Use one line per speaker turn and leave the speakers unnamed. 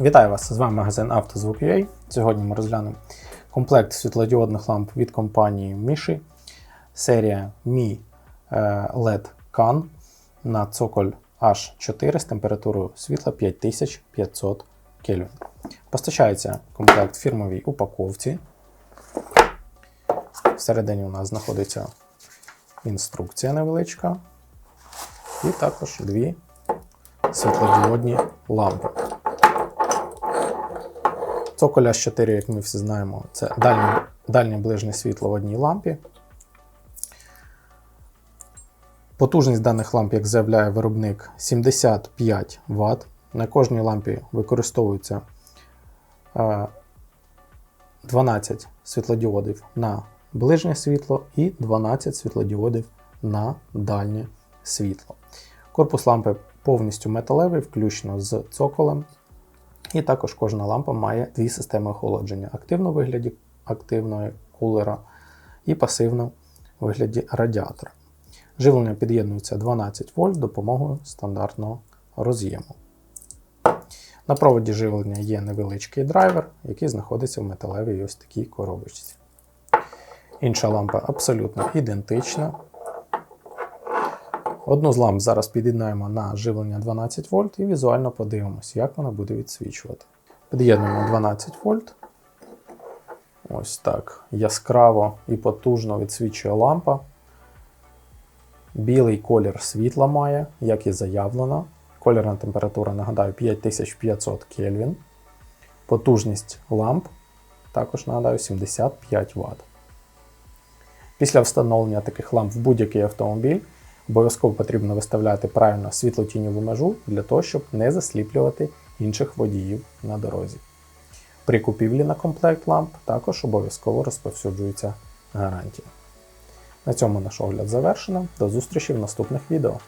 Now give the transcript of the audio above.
Вітаю вас! З вами магазин «Автозвук.UA». Сьогодні ми розглянемо комплект світлодіодних ламп від компанії Mishi, серія Mi е, LED CAN на цоколь H4 з температурою світла 5500 Кельвін. Постачається комплект в фірмовій упаковці. Всередині у нас знаходиться інструкція невеличка. І також дві світлодіодні лампи. Цоколь H4, як ми всі знаємо, це дальнє, дальнє ближнє світло в одній лампі. Потужність даних ламп, як заявляє виробник, 75 Вт. На кожній лампі використовується е, 12 світлодіодів на ближнє світло і 12 світлодіодів на дальнє світло. Корпус лампи повністю металевий, включно з цоколем. І також кожна лампа має дві системи охолодження: активно в вигляді активного кулера і пасивно в вигляді радіатора. Живлення під'єднується 12 вольт допомогою стандартного роз'єму. На проводі живлення є невеличкий драйвер, який знаходиться в металевій ось такій коробочці. Інша лампа абсолютно ідентична. Одну з ламп зараз під'єднаємо на живлення 12 вольт і візуально подивимося, як вона буде відсвічувати. Під'єднуємо 12 вольт. Ось так яскраво і потужно відсвічує лампа. Білий колір світла має, як і заявлено. Колірна температура, нагадаю, 5500 Кельвін. Потужність ламп, також нагадаю, 75 Вт. Після встановлення таких ламп в будь-який автомобіль обов'язково потрібно виставляти правильно світлотіньову межу для того, щоб не засліплювати інших водіїв на дорозі. При купівлі на комплект ламп також обов'язково розповсюджується гарантія. На цьому наш огляд завершено. До зустрічі в наступних відео.